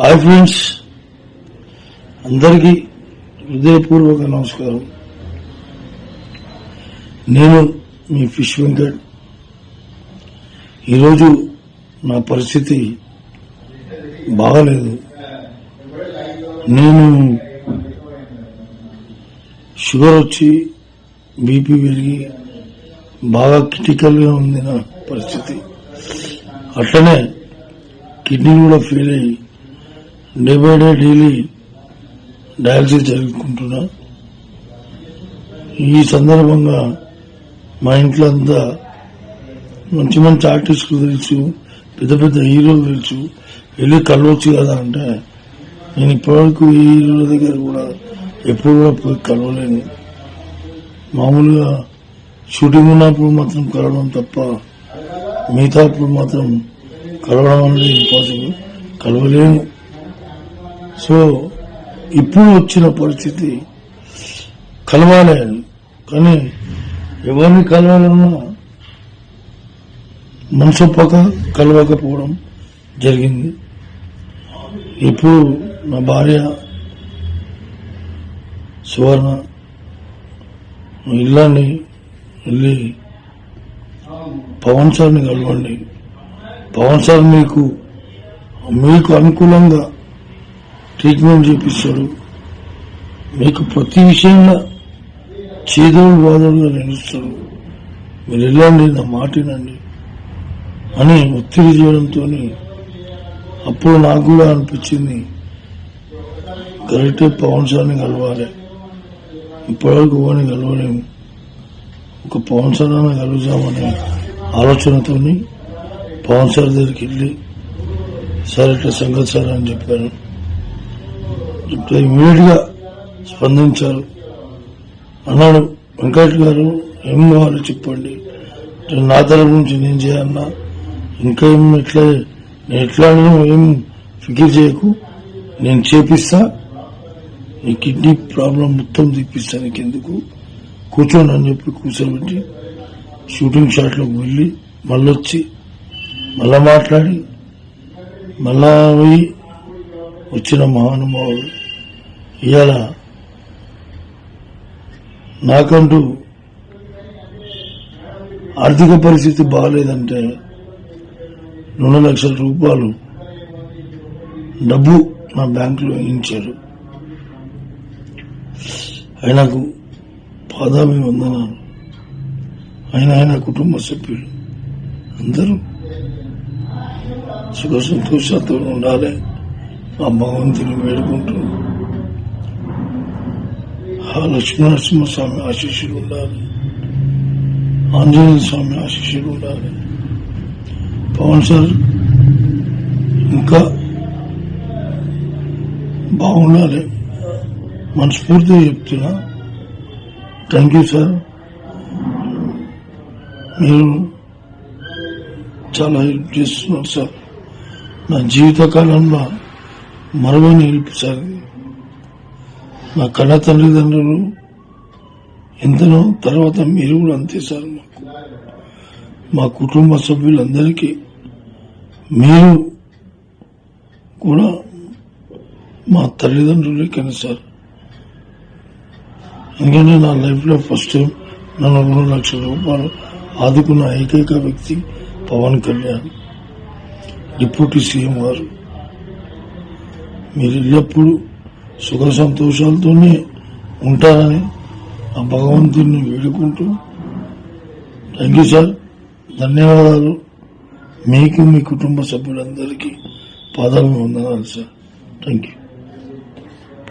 Hi friends అందరికీ హృదయపూర్వక నమస్కారం. నేను మీ ఫిష్ వెంకట్. ఈరోజు నా పరిస్థితి బాగలేదు. నేను షుగర్ వచ్చి బీపీ పెరిగి బాగా క్రిటికల్గా ఉంది నా పరిస్థితి. అట్లనే కిడ్నీ కూడా ఫెయిల్ అయ్యి day by day daily dialysis జరుపుకుంటున్నా ఈ సందర్భంగా మా ఇంట్లో అంతా మంచి మంచి ఆర్టిస్టులు తెలుసు పెద్ద పెద్ద హీరోలు తెలుసు వెళ్ళి కలవచ్చు కదా అంటే నేను ఇప్పటివరకు ఈ హీరోల దగ్గర కూడా ఎప్పుడు కూడా పోయి కలవలేను. మామూలుగా షూటింగ్ ఉన్నప్పుడు మాత్రం కలవడం తప్ప మిగతా అప్పుడు మాత్రం కలవడం అనేది ఇంపాసిబుల్ కలవలేము సో ఇప్పుడు వచ్చిన పరిస్థితి కలవాలి. కానీ ఎవరిని కలవాలన్నా మనసు కలవకపోవడం జరిగింది. ఇప్పుడు నా భార్య సువర్ణ ఇల్లాన్ని వెళ్ళి పవన్ సార్ని కలవండి. పవన్ సార్ మీకు మీకు అనుకూలంగా ట్రీట్మెంట్ చూపిస్తారు. మీకు ప్రతి విషయంలో చేదోడు బాధోడుగా నిలుస్తారు. మీరు వెళ్ళండి నా మాటినండి అని ఒత్తిడి చేయడంతో అప్పుడు నాకు కూడా అనిపించింది కరెక్టే పవన్ సార్ని కలవాలి. ఇప్పటివరకు ఎవరిని కలవలేము. ఒక పవన్ సార్ అన్న కలుగుదామనే ఆలోచనతోని పవన్ సార్ దగ్గరికి వెళ్ళి సార్ ఇట్లా సంగతి సార్ అని చెప్పాను ఇట్లా ఇమీడియట్గా స్పందించారు. అన్నాడు వెంకట్ గారు ఏం కావాలో చెప్పండి. నా తరపు నుంచి నేను చేయన్నా. ఇంకా ఏం ఎట్లా నేను ఎట్లా ఏం ఫికిర్ చేయకు. నేను చేపిస్తా. నీ కిడ్నీ ప్రాబ్లం మొత్తం తీపిస్తా నీకు ఎందుకు కూర్చోండి అని చెప్పి కూర్చోబెట్టి షూటింగ్ షాట్లోకి వెళ్ళి మళ్ళొచ్చి మళ్ళా మాట్లాడి మళ్ళా పోయి వచ్చిన మహానుభావుడు ఇవాళ నాకంటూ ఆర్థిక పరిస్థితి బాగాలేదంటే రెండు లక్షల రూపాయలు డబ్బు నా బ్యాంకులో వేయించారు. ఆయనకు పాదాభి వందనాలు. ఆయన ఆయన కుటుంబ సభ్యులు అందరూ సుఖ సంతోషాలతో ఉండాలి. ఆ భగవంతుని వేడుకుంటున్నాను ఆ లక్ష్మీనరసింహ స్వామి ఆశీస్సులు ఉండాలి ఆంజనేయ స్వామి ఆశీస్సులు ఉండాలి పవన్ సార్ ఇంకా బాగుండాలి మనస్ఫూర్తిగా చెప్తున్నా థ్యాంక్ యూ సార్ మీరు చాలా హెల్ప్ చేస్తున్నారు సార్ నా జీవితకాలంలో మరవని హెల్ప్ సార్ మా కళ తల్లిదండ్రులు ఎంతనో తర్వాత మీరు కూడా అంతే సార్ మాకు. మా కుటుంబ సభ్యులందరికీ మీరు కూడా మా తల్లిదండ్రులే కానీ సార్. అందుకనే నా లైఫ్లో ఫస్ట్ టైం నన్ను రెండు లక్షల రూపాయలు ఆదుకున్న ఏకైక వ్యక్తి పవన్ కళ్యాణ్ డిప్యూటీ సీఎం గారు. మీరు ఎల్లప్పుడూ సుఖ సంతోషాలతోనే ఉంటారని ఆ భగవంతుడిని వేడుకుంటూ థ్యాంక్ యూ సార్ ధన్యవాదాలు. మీకు మీ కుటుంబ సభ్యులందరికీ పాదాలు వందనాలు సార్. Thank you